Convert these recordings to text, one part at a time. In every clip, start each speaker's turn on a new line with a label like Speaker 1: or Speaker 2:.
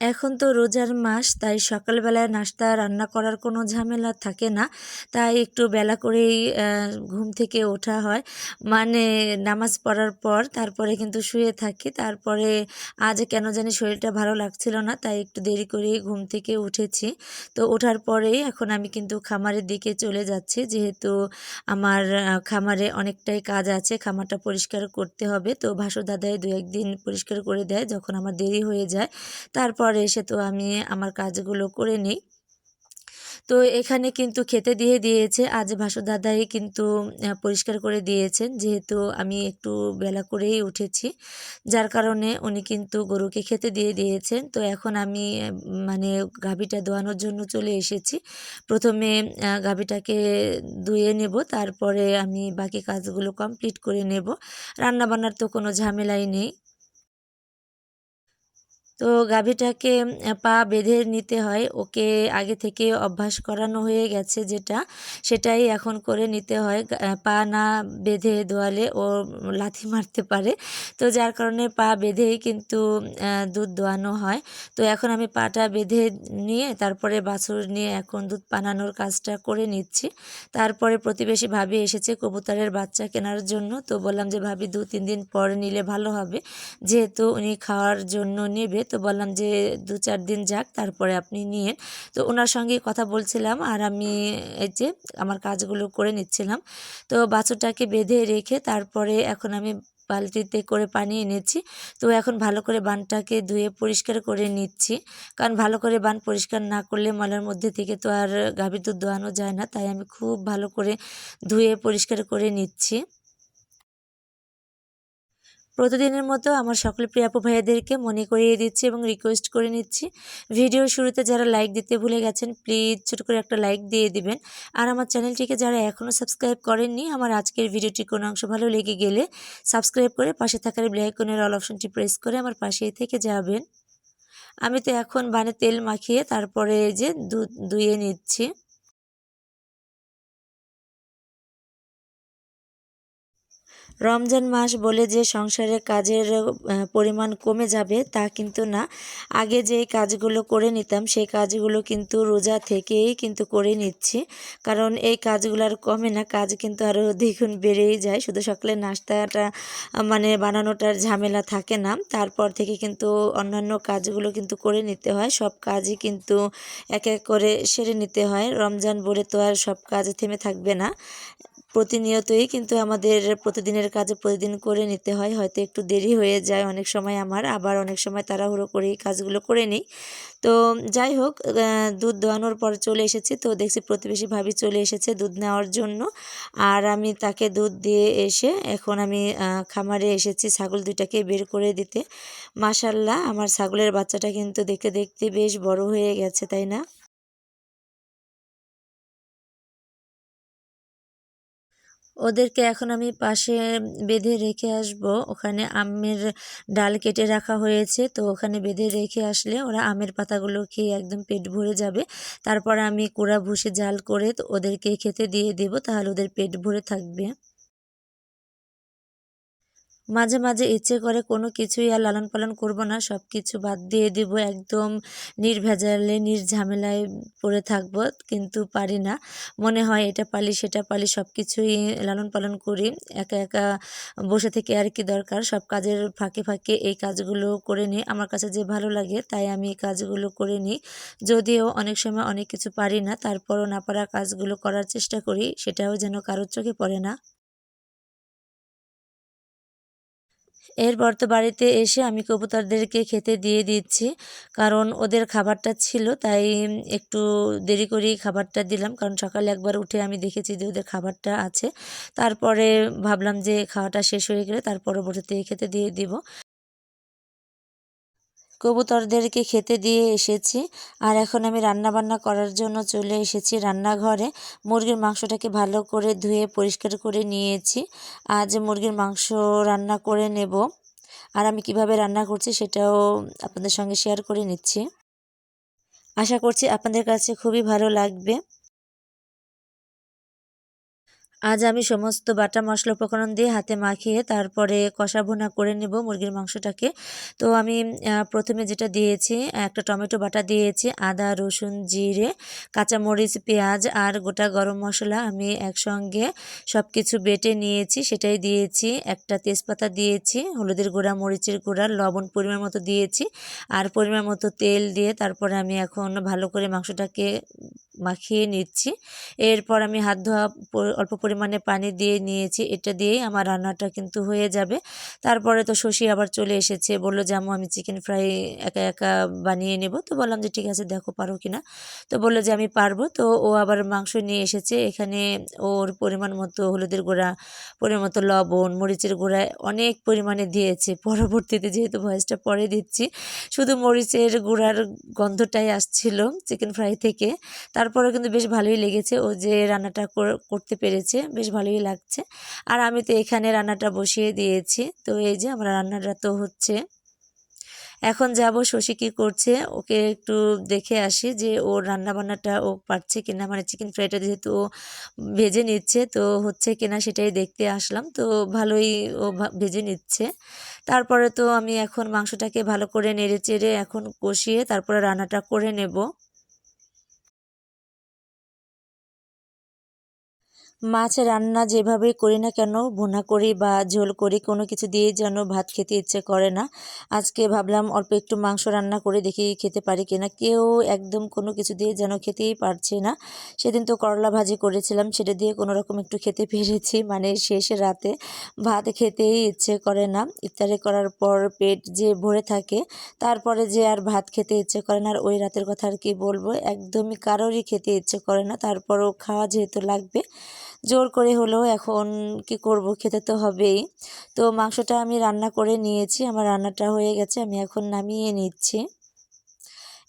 Speaker 1: এখন তো রোজার মাস, তাই সকালবেলায় নাস্তা রান্না করার কোনো ঝামেলা থাকে না। তাই একটু বেলা করেই ঘুম থেকে ওঠা হয়। মানে নামাজ পড়ার পর তারপরে কিন্তু শুয়ে থাকি। তারপরে আজ কেন জানি শরীরটা ভালো লাগছিল না, তাই একটু দেরি করেই ঘুম থেকে উঠেছি। তো ওঠার পরেই এখন আমি কিন্তু খামারের দিকে চলে যাচ্ছি। যেহেতু আমার খামারে অনেকটাই কাজ আছে, খামারটা পরিষ্কার করতে হবে। তো ভাসু দাদাই দু একদিন পরিষ্কার করে দেয় যখন আমার দেরি হয়ে যায়। তারপর পরে এসে তো আমি আমার কাজগুলো করে নিই। তো এখানে কিন্তু খেতে দিয়ে দিয়েছে। আজ ভাসু দাদাই কিন্তু পরিষ্কার করে দিয়েছেন। যেহেতু আমি একটু বেলা করেই উঠেছি, যার কারণে উনি কিন্তু গরুকে খেতে দিয়ে দিয়েছেন। তো এখন আমি মানে গাভীটা ধোয়ানোর জন্য চলে এসেছি। প্রথমে গাভীটাকে ধুয়ে নেব, তারপরে আমি বাকি কাজগুলো কমপ্লিট করে নেব। রান্নাবান্নার তো কোনো ঝামেলাই নেই। তো গাভীটাকে পা বেঁধে নিতে হয়। ওকে আগে থেকে অভ্যাস করানো হয়ে গেছে যেটা, সেটাই এখন করে নিতে হয়। পা না বেঁধে দোয়ালে ও লাথি মারতে পারে। তো যার কারণে পা বেঁধেই কিন্তু দুধ দোয়ানো হয়। তো এখন আমি পাটা বেঁধে নিয়ে, তারপরে বাছুর নিয়ে এখন দুধ পানানোর কাজটা করে নিচ্ছি। তারপরে প্রতিবেশী ভাবি এসেছে কবুতরের বাচ্চা কেনার জন্য। তো বললাম যে, ভাবি দু তিন দিন পরে নিলে ভালো হবে। যেহেতু উনি খাওয়ার জন্য নেবে তো বললাম যে দু চার দিন যাক, তারপরে আপনি নিয়ে তো ওনার সঙ্গে কথা বলছিলাম আর আমি এই যে আমার কাজগুলো করে নিচ্ছিলাম। তো বাছুরটাকে বেঁধে রেখে তারপরে এখন আমি বালতিতে করে পানি এনেছি। তো এখন ভালো করে বানটাকে ধুয়ে পরিষ্কার করে নিচ্ছি। কারণ ভালো করে বান পরিষ্কার না করলে মলার মধ্যে থেকে তো আর গাভীর দুধ দোয়ানো যায় না। তাই আমি খুব ভালো করে ধুয়ে পরিষ্কার করে নিচ্ছি। প্রতিদিনের মতো আমার সকল প্রিয় আপু ভাইয়াদেরকে মনে করিয়ে দিচ্ছি এবং রিকোয়েস্ট করে নিচ্ছি। ভিডিওর শুরুতে যারা লাইক দিতে ভুলে গেছেন প্লিজ ছোটো করে একটা লাইক দিয়ে দিবেন। আর আমার চ্যানেলটিকে যারা এখনও সাবস্ক্রাইব করেননি, আমার আজকের ভিডিওটি কোনো অংশ ভালো লেগে গেলে সাবস্ক্রাইব করে পাশে থাকার ব্ল্যাকনের অল অপশনটি প্রেস করে আমার পাশেই থেকে যাবেন। আমি তো এখন বানে তেল মাখিয়ে তারপরে যে দুধ দুইয়ে নিচ্ছি। রমজান মাস বলে যে সংসারের কাজের পরিমাণ কমে যাবে তা কিন্তু না। আগে যেই কাজগুলো করে নিতাম, সেই কাজগুলো কিন্তু রোজা থেকেই কিন্তু করে নিচ্ছি। কারণ এই কাজগুলো আর কমে না, কাজ কিন্তু আরও দ্বিগুণ বেড়েই যায়। শুধু সকালে নাস্তাটা মানে বানানোটার ঝামেলা থাকে না। তারপর থেকে কিন্তু অন্যান্য কাজগুলো কিন্তু করে নিতে হয়। সব কাজই কিন্তু এক এক করে সেরে নিতে হয়। রমজান বলে তো আর সব কাজ থেমে থাকবে না। প্রতিনিয়তই কিন্তু আমাদের প্রতিদিনের কাজে প্রতিদিন করে নিতে হয়। হয়তো একটু দেরি হয়ে যায় অনেক সময় আমার, আবার অনেক সময় তাড়াহুড়ো করেই কাজগুলো করে নিই। তো যাই হোক দুধ দোয়ানোর পর চলে এসেছি। তো দেখছি প্রতিবেশী ভাবি চলে এসেছে দুধ নেওয়ার জন্য। আর আমি তাকে দুধ দিয়ে এসে এখন আমি খামারে এসেছি ছাগল দুইটাকে বের করে দিতে। মাসাল্লাহ আমার ছাগলের বাচ্চাটা কিন্তু দেখতে দেখতে বেশ বড় হয়ে গেছে, তাই না? ওদেরকে এখন আমি পাশে বেঁধে রেখে আসব। ওখানে আমের ডাল কেটে রাখা হয়েছে, তো ওখানে বেঁধে রেখে আসলে ওরা আমের পাতাগুলো খেয়ে একদম পেট ভরে যাবে। তারপর আমি কুড়া ভুষে জাল করে ওদেরকে খেতে দিয়ে দেব, তাহলে ওদের পেট ভরে থাকবে। মাঝে মাঝে ইচ্ছে করে কোনো কিছুই আর লালন পালন করব না সব কিছু বাদ দিয়ে দিব, একদম নির্ভেজালে, নির্ঝামেলায় পড়ে থাকব, কিন্তু পারি না। মনে হয় এটা পালি, সেটা পালি সব কিছুই লালন পালন করি, একা একা বসে থেকে আর কি দরকার, সব কাজের ফাঁকে ফাঁকে এই কাজগুলো করে নিই। আমার কাছে যে ভালো লাগে তাই আমি এই কাজগুলো করে নিই। যদিও অনেক সময় অনেক কিছু পারি না, তারপরও না পারা কাজগুলো করার চেষ্টা করি, সেটাও যেন কারোর চোখে পড়ে না। এরপর তো বাড়িতে এসে আমি কবুতরদেরকে খেতে দিয়ে দিচ্ছি। কারণ ওদের খাবারটা ছিল, তাই একটু দেরি করেই খাবারটা দিলাম। কারণ সকালে একবার উঠে আমি দেখেছি যে ওদের খাবারটা আছে। তারপরে ভাবলাম যে খাওয়াটা শেষ হয়ে গেলে তার পরবর্তীতে খেতে দিয়ে দিব। কবুতরদেরকে খেতে দিয়ে এসেছি। আর এখন আমি রান্না বান্না করার জন্য চলে এসেছি রান্নাঘরে। মুরগির মাংসটাকে ভালো করে ধুয়ে পরিষ্কার করে নিয়েছি। আজ মুরগির মাংস রান্না করে নেব। আর আমি কীভাবে রান্না করছি সেটাও আপনাদের সঙ্গে শেয়ার করে নিচ্ছি। আশা করছি আপনাদের কাছে খুবই ভালো লাগবে। আজ আমি সমস্ত বাটা মশলা উপকরণ দিয়ে হাতে মাখিয়ে তারপরে কষা ভুনা করে নেব মুরগির মাংসটাকে। তো আমি প্রথমে যেটা দিয়েছি, একটা টমেটো বাটা দিয়েছি, আদা, রসুন, জিরে, কাঁচামরিচ, পেঁয়াজ আর গোটা গরম মশলা আমি একসঙ্গে সব কিছু বেটে নিয়েছি। সেটাই দিয়েছি, একটা তেজপাতা দিয়েছি, হলুদের গুঁড়া, মরিচের গুঁড়া, লবণ পরিমাণ মতো দিয়েছি আর পরিমাণ মতো তেল দিয়ে তারপরে আমি এখন ভালো করে মাংসটাকে মাখিয়ে নিচ্ছি। এরপর আমি হাত ধোয়া, অল্প পরিমাণে পানি দিয়ে নিয়েছি, এটা দিয়েই আমার রান্নাটা কিন্তু হয়ে যাবে। তারপরে তো শশী আবার চলে এসেছে, বলল যেমন আমি চিকেন ফ্রাই একা একা বানিয়ে নেব। তো বললাম যে, ঠিক আছে, দেখো, পারো কিনা তো বলল যে, আমি পারব। তো ও আবার মাংস নিয়ে এসেছে, এখানে ওর পরিমাণ মতো হলুদের গুঁড়া, পরিমাণ মতো লবণ, মরিচের গুঁড়া অনেক পরিমাণে দিয়েছে। পরবর্তীতে যেহেতু ভয়েসটা পরে দিচ্ছি, শুধু মরিচের গুঁড়ার গন্ধটাই আসছিল চিকেন ফ্রাই থেকে। তারপরে কিন্তু বেশ ভালোই লেগেছে, ও যে রান্নাটা করতে পেরেছে। বেশ ভালোই লাগছে। আর আমি তো এখানে রান্নাটা বসিয়ে দিয়েছি। তো এই যে আমার রান্নাটা তো হচ্ছে। এখন যাব শশী কী করছে, ওকে একটু দেখে আসি যে ওর রান্নাবান্নাটা ও পারছে কিনা। মানে চিকেন ফ্রাইটা যেহেতু ও ভেজে নিচ্ছে, তো হচ্ছে কিনা সেটাই দেখতে আসলাম। তো ভালোই ও ভেজে নিচ্ছে। তারপরে তো আমি এখন মাংসটাকে ভালো করে নেড়ে চেড়ে এখন কষিয়ে তারপরে রান্নাটা করে নেব। মাছ রান্না যেভাবেই করি না কেন, ভুনা করি বা ঝোল করি, কোনো কিছু দিয়ে যেন ভাত খেতে ইচ্ছে করে না। আজকে ভাবলাম অল্প একটু মাংস রান্না করে দেখি খেতে পারি কিনা। কেউ একদম কোনো কিছু দিয়ে যেন খেতেই পারছে না। সেদিন তো করলা ভাজি করেছিলাম, সেটা দিয়ে কোনো রকম একটু খেতে পেরেছি। মানে শেষে রাতে ভাত খেতেই ইচ্ছে করে না। ইফতারি করার পর পেট যে ভরে থাকে, তারপরে যে আর ভাত খেতে ইচ্ছে করে না, আর ওই রাতের কথা আর কি বলব? একদমই কারোরই খেতে ইচ্ছে করে না। তারপরও খাওয়া যেহেতু লাগবে জোর করে হলেও এখন কি করব, খেতে তো হবেই। তো মাংসটা আমি রান্না করে নিয়েছি, আমার রান্নাটা হয়ে গেছে, আমি এখন নামিয়ে নিচ্ছি।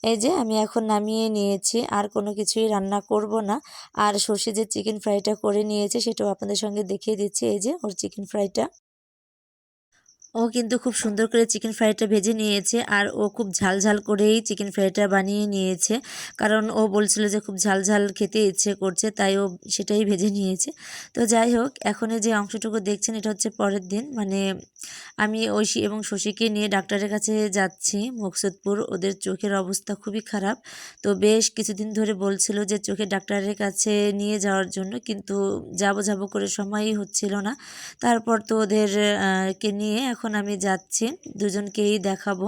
Speaker 1: এই যে আমি এখন নামিয়ে নিয়েছি, আর কোনো কিছুই রান্না করব না। আর সর্ষে যে চিকেন ফ্রাইটা করে নিয়েছে, সেটাও আপনাদের সঙ্গে দেখিয়ে দিচ্ছি, এই যে ওর চিকেন ফ্রাইটা ও কিন্তু খুব সুন্দর করে চিকেন ফ্রাইটা ভেজে নিয়েছে আর ও খুব ঝাল ঝাল করেই চিকেন ফ্রাইটা বানিয়ে নিয়েছে। কারণ ও বলছিল যে খুব ঝাল ঝাল খেতে ইচ্ছে করছে, তাই ও সেটাই ভেজে নিয়েছে। তো যাই হোক, এখন যে অংশটুকু দেখছেন, এটা হচ্ছে পরের দিন। মানে আমি ঐশী এবং শশীকে নিয়ে ডাক্তারের কাছে যাচ্ছি, মকসুদপুর। ওদের চোখের অবস্থা খুবই খারাপ। তো বেশ কিছুদিন ধরে বলছিল যে চোখে ডাক্তারের কাছে নিয়ে যাওয়ার জন্য, কিন্তু যাব যাব করে সময়ই হচ্ছিল না। তারপর তো ওদের কে নিয়ে এখন আমি যাচ্ছি, দুজনকেই দেখাবো।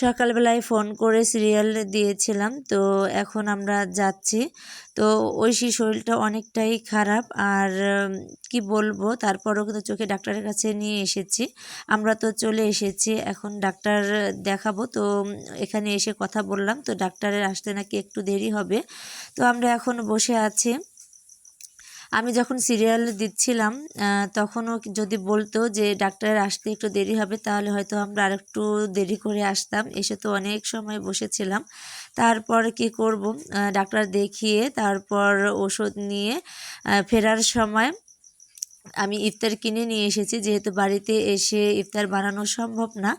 Speaker 1: সকালবেলায় ফোন করে সিরিয়াল দিয়েছিলাম, তো এখন আমরা যাচ্ছি। তো ঐশী শরীরটা অনেকটাই খারাপ আর কি বলব, তারপরও কিন্তু চোখে ডাক্তারের কাছে নিয়ে এসেছি। আমরা তো চলে এসেছি, এখন ডাক্তার দেখাবো, তো এখানে এসে কথা বললাম, তো ডাক্তারের আসতে নাকি একটু দেরি হবে। তো আমরা এখন বসে আছি। আমি যখন সিরিয়াল দিচ্ছিলাম তখনও যদি বলতো যে ডাক্তারের আসতে একটু দেরি হবে, তাহলে হয়তো আমরা আরেকটু দেরি করে আসতাম। এসে তো অনেক সময় বসেছিলাম। তারপর কি করব? ডাক্তার দেখিয়ে তারপর ওষুধ নিয়ে ফেরার সময় আমি ইফতার কিনে নিয়ে এসেছি। যেহেতু বাড়িতে এসে ইফতার বানানো সম্ভব না,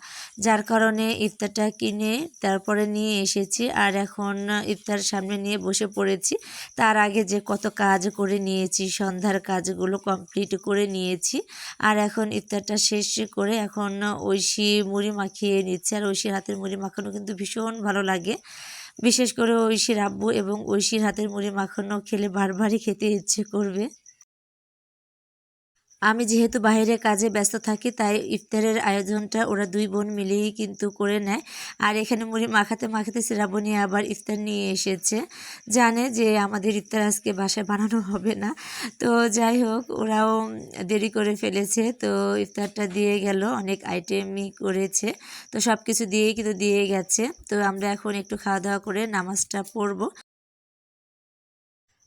Speaker 1: যার কারণে ইফতারটা কিনে তারপরে নিয়ে এসেছি আর এখন ইফতার সামনে নিয়ে বসে পড়েছি। তার আগে যে কত কাজ করে নিয়েছি, সন্ধ্যার কাজগুলো কমপ্লিট করে নিয়েছি আর এখন ইফতারটা শেষ করে এখন ঐশী মুড়ি মাখিয়ে নিচ্ছে আর ঐশীর হাতের মুড়ি মাখানো কিন্তু ভীষণ ভালো লাগে। বিশেষ করে ঐশীর আব্বু এবং ঐশীর হাতের মুড়ি মাখানো খেলে বারবারই খেতে ইচ্ছে করবে। আমি যেহেতু বাইরে কাজে ব্যস্ত থাকি, তাই ইফতারের আয়োজনটা ওরা দুই বোন মিলেই কিন্তু করে নেয়। আর এখানে মুড়ি মাখাতে মাখাতে শ্রাবণী আবার ইফতার নিয়ে এসেছে। জানে যে আমাদের ইফতার আজকে বাসায় বানানো হবে না। তো যাই হোক, ওরাও দেরি করে ফেলেছে। তো ইফতারটা দিয়ে গেল, অনেক আইটেমই করেছে। তো সব কিছু দিয়েই কিন্তু দিয়ে গেছে। তো আমরা এখন একটু খাওয়া দাওয়া করে নামাজটা পড়ব।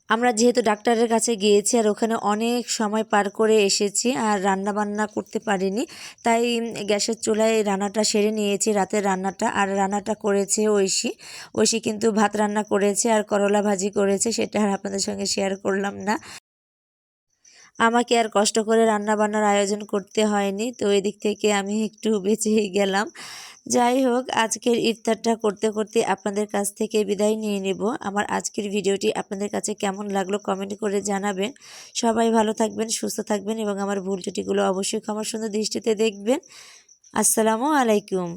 Speaker 1: আমরা যেহেতু ডাক্তারের কাছে গিয়েছি আর ওখানে অনেক সময় পার করে এসেছি আর রান্না বান্না করতে পারিনি, তাই গ্যাসের চুলায় রান্নাটা সেরে নিয়েছি, রাতের রান্নাটা। আর রান্নাটা করেছে ঐশী। ঐশী কিন্তু ভাত রান্না করেছে আর করলা ভাজি করেছে, সেটা আর আপনাদের সঙ্গে শেয়ার করলাম না। আমাকে আর কষ্ট করে রান্না বান্নার আয়োজন করতে হয়নি, তো এদিক থেকে আমি একটু বেঁচেই গেলাম। যাই হোক, আজকের ইফতারটা করতে করতে আপনাদের কাছ থেকে বিদায় নিয়ে নেব। আমার আজকের ভিডিওটি আপনাদের কাছে কেমন লাগল কমেন্ট করে জানাবেন। সবাই ভালো থাকবেন, সুস্থ থাকবেন এবং আমার ভুল ত্রুটিগুলো অবশ্যই ক্ষমার সুন্দর দৃষ্টিতে দেখবেন। আসসালামু আলাইকুম।